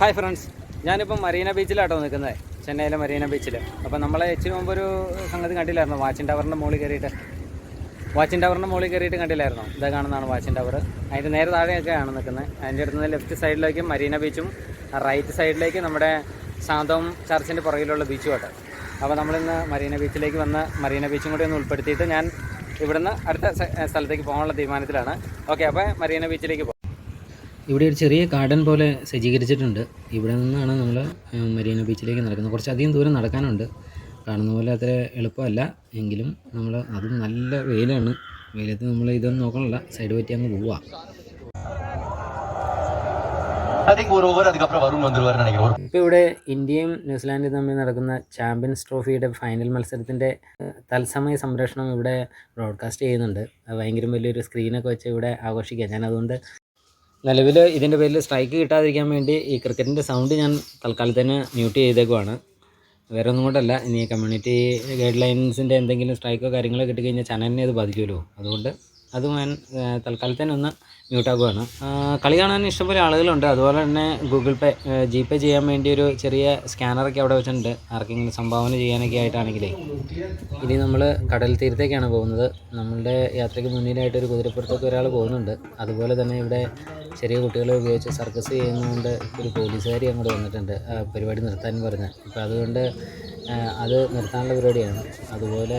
Hi friends ഞാനിപ്പം മറീന ബീച്ചിലാട്ടോ നിൽക്കുന്നത്. ചെന്നൈയിലെ മറീന ബീച്ചിൽ അപ്പോൾ നമ്മളെ ഇച്ചിരി മുമ്പ് ഒരു സംഗതി കണ്ടില്ലായിരുന്നു? വാച്ചിൻ ടവറിന്റെ മുകളിൽ കയറിയിട്ട്. വാച്ചിൻ ടവറിന്റെ മുകളിൽ കയറിയിട്ട് കണ്ടില്ലായിരുന്നോ? ഇതാ കാണുന്നതാണ് വാച്ചിൻ ടവർ അതിന്റെ നേരെ താഴെയൊക്കെയാണ് നിൽക്കുന്നത്. അതിന്റെ അടുത്ത് നിന്ന് ലെഫ്റ്റ് സൈഡിലേക്ക് മറീന ബീച്ചും റൈറ്റ് സൈഡിലേക്ക് നമ്മുടെ ശാന്തവും ചർച്ചിന്റെ പുറകിലുള്ള ബീച്ചുമായിട്ട് അപ്പോൾ നമ്മളിന്ന് മറീന ബീച്ചിലേക്ക് വന്ന് മറീന ബീച്ചും കൂടി ഒന്ന് ഉൾപ്പെടുത്തിയിട്ട് ഞാൻ ഇവിടുന്ന് അടുത്ത സ്ഥലത്തേക്ക് പോകാനുള്ള തീരുമാനത്തിലാണ്. ഓക്കെ അപ്പോൾ മറീന ബീച്ചിലേക്ക് പോകാം ഇവിടെ ഒരു ചെറിയ ഗാർഡൻ പോലെ സജ്ജീകരിച്ചിട്ടുണ്ട്. ഇവിടെ നിന്നാണ് നമ്മൾ മരീന ബീച്ചിലേക്ക് നടക്കുന്നത്. കുറച്ചധികം ദൂരം നടക്കാനുണ്ട്. കാണുന്ന പോലെ അത്ര എളുപ്പമല്ല. എങ്കിലും നമ്മൾ അത് നല്ല വെയിലാണ്. വെയിലത്ത് നമ്മൾ ഇതൊന്നും നോക്കണമല്ല സൈഡ് പറ്റി അങ്ങ് പോവാം. ഇപ്പൊ ഇവിടെ ഇന്ത്യയും ന്യൂസിലാൻഡും തമ്മിൽ നടക്കുന്ന ചാമ്പ്യൻസ് ട്രോഫിയുടെ ഫൈനൽ മത്സരത്തിന്റെ തത്സമയ സംരക്ഷണം ഇവിടെ ബ്രോഡ്കാസ്റ്റ് ചെയ്യുന്നുണ്ട്. ഭയങ്കര വലിയൊരു സ്ക്രീനൊക്കെ വെച്ച് ഇവിടെ ആഘോഷിക്കാം. ഞാൻ അതുകൊണ്ട് നിലവിൽ ഇതിന്റെ പേരിൽ സ്ട്രൈക്ക് കിട്ടാതിരിക്കാൻ വേണ്ടി ഈ ക്രിക്കറ്റിന്റെ സൗണ്ട് ഞാൻ തൽക്കാലത്തിന് മ്യൂട്ട് ചെയ്തേക്കുവാണ്. വേറെ ഒന്നും കൊണ്ടല്ല. ഇനി കമ്മ്യൂണിറ്റി ഗൈഡ് ലൈൻസിന്റെ എന്തെങ്കിലും സ്ട്രൈക്കോ കാര്യങ്ങളോ കിട്ടിക്കഴിഞ്ഞാൽ ചാനലിനെ അത് ബാധിക്കുമല്ലോ. അതുകൊണ്ട് അത് ഞാൻ തൽക്കാലത്തിന് ഒന്ന് മ്യൂട്ടാക്കുവാണ് കളി കാണാൻ ഇഷ്ടംപോലെ ആളുകളുണ്ട്. അതുപോലെ തന്നെ ഗൂഗിൾ പേ ജി പേ ചെയ്യാൻ വേണ്ടി ഒരു ചെറിയ സ്കാനറൊക്കെ അവിടെ വെച്ചിട്ടുണ്ട്. ആർക്കെങ്കിലും സംഭാവന ചെയ്യാനൊക്കെ ആയിട്ടാണെങ്കിലേ. ഇനി നമ്മൾ കടൽ തീരത്തേക്കാണ് പോകുന്നത്. നമ്മളുടെ യാത്രയ്ക്ക് മുന്നിലായിട്ട് ഒരു കുതിരപ്പുറത്തൊക്കെ ഒരാൾ പോകുന്നുണ്ട്. അതുപോലെ തന്നെ ഇവിടെ ചെറിയ കുട്ടികളെ ഉപയോഗിച്ച് സർക്കസ് ചെയ്യുന്നതുകൊണ്ട് ഒരു പോലീസുകാരി അങ്ങോട്ട് വന്നിട്ടുണ്ട്. പരിപാടി നിർത്താൻ പറഞ്ഞ്. അപ്പോൾ അതുകൊണ്ട് അത് നിർത്താനുള്ള പരിപാടിയാണ്. അതുപോലെ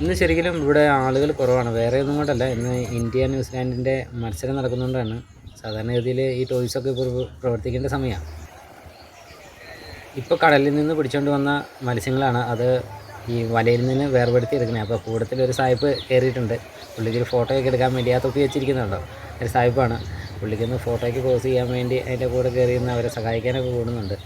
ഇന്ന് ശരിക്കും ഇവിടെ ആളുകൾ കുറവാണ്. വേറെ ഒന്നും കൊണ്ടല്ല. ഇന്ന് ഇന്ത്യ ന്യൂസിലാൻഡിന്റെ മത്സരം നടക്കുന്നതുകൊണ്ടാണ് സാധാരണഗതിയിൽ ഈ ടോയ്സൊക്കെ ഇപ്പോൾ പ്രവർത്തിക്കേണ്ട സമയമാണ് ഇപ്പോൾ കടലിൽ നിന്ന് പിടിച്ചുകൊണ്ട് വന്ന മത്സ്യങ്ങളാണ് അത് ഈ വലയിൽ നിന്ന് വേർപെടുത്തി എടുക്കുന്നത്. അപ്പോൾ കൂടത്തിൽ ഒരു സായിപ്പ് കയറിയിട്ടുണ്ട്. പുള്ളിക്ക് ഒരു ഫോട്ടോയൊക്കെ എടുക്കാൻ വേണ്ടി ആ തൊപ്പി വെച്ചിരിക്കുന്നുണ്ടോ? ഒരു സായിപ്പാണ്. പുള്ളിക്കൊന്ന് ഫോട്ടോയ്ക്ക് പോസ് ചെയ്യാൻ വേണ്ടി അതിന്റെ കൂടെ കയറി നിന്ന് അവരെ സഹായിക്കാനൊക്കെ കൂടുന്നുണ്ട്.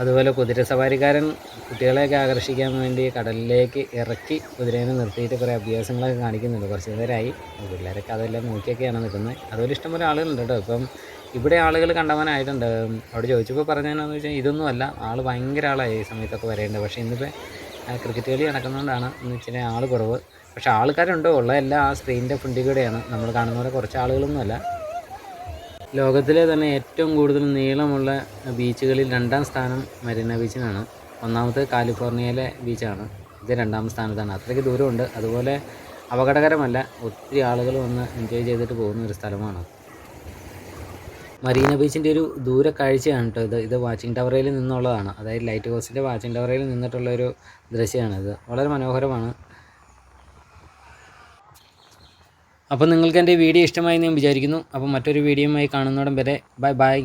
അതുപോലെ കുതിര സവാരിക്കാരൻ കുട്ടികളെയൊക്കെ ആകർഷിക്കാൻ വേണ്ടി കടലിലേക്ക് ഇറക്കി കുതിരേനെ നിർത്തിയിട്ട് കുറേ അഭ്യാസങ്ങളൊക്കെ കാണിക്കുന്നുണ്ട്. കുറച്ച് നേരമായി. പിള്ളേരൊക്കെ അതെല്ലാം നോക്കിയൊക്കെയാണ് നിൽക്കുന്നത്. അതുപോലെ ഇഷ്ടംപോലെ ആളുകളുണ്ട് കേട്ടോ. ഇപ്പം ഇവിടെ ആളുകൾ കണ്ടവനായിട്ടുണ്ട്. അവിടെ ചോദിച്ചപ്പോൾ പറഞ്ഞതെന്നു വെച്ചാൽ ഇതൊന്നും അല്ല. ആൾ ഭയങ്കര ആളായി ഈ സമയത്തൊക്കെ വരേണ്ടത്. പക്ഷേ ഇന്നിപ്പോൾ ക്രിക്കറ്റ് കളി നടക്കുന്നതുകൊണ്ടാണ് എന്ന് വെച്ചാൽ ആൾ കുറവ്. പക്ഷേ ആൾക്കാരുണ്ടോ? ഉള്ള ആ സ്ക്രീനിന്റെ ഫ്രണ്ടിൽ കൂടെയാണ്. നമ്മൾ കാണുന്ന പോലെ കുറച്ച് ആളുകളൊന്നുമല്ല. ലോകത്തിലെ തന്നെ ഏറ്റവും കൂടുതൽ നീളമുള്ള ബീച്ചുകളിൽ രണ്ടാം സ്ഥാനം മരീന ബീച്ചിനാണ്. ഒന്നാമത്തെ കാലിഫോർണിയയിലെ ബീച്ചാണ്. ഇത് രണ്ടാം സ്ഥാനത്താണ്. അത്രയ്ക്ക് ദൂരമുണ്ട്. അതുപോലെ അപകടകരമല്ല ഒത്തിരി ആളുകൾ വന്ന് എൻജോയ് ചെയ്തിട്ട് പോകുന്ന ഒരു സ്ഥലമാണ്. മറീന ബീച്ചിന്റെ ഒരു ദൂര കാഴ്ചയാണ് കേട്ടോ ഇത്. ഇത് വാച്ചിങ് ടവറിൽ നിന്നുള്ളതാണ്. അതായത് ലൈറ്റ് ഹൗസിന്റെ വാച്ചിങ് ടവറിൽ നിന്നിട്ടുള്ള ഒരു ദൃശ്യമാണിത്. വളരെ മനോഹരമാണ്. അപ്പോൾ നിങ്ങൾക്ക് എന്റെ വീഡിയോ ഇഷ്ടമായി ഞാൻ വിചാരിക്കുന്നു. അപ്പോൾ മറ്റൊരു വീഡിയോയുമായി കാണുന്നോടം വരെ ബൈ ബൈ.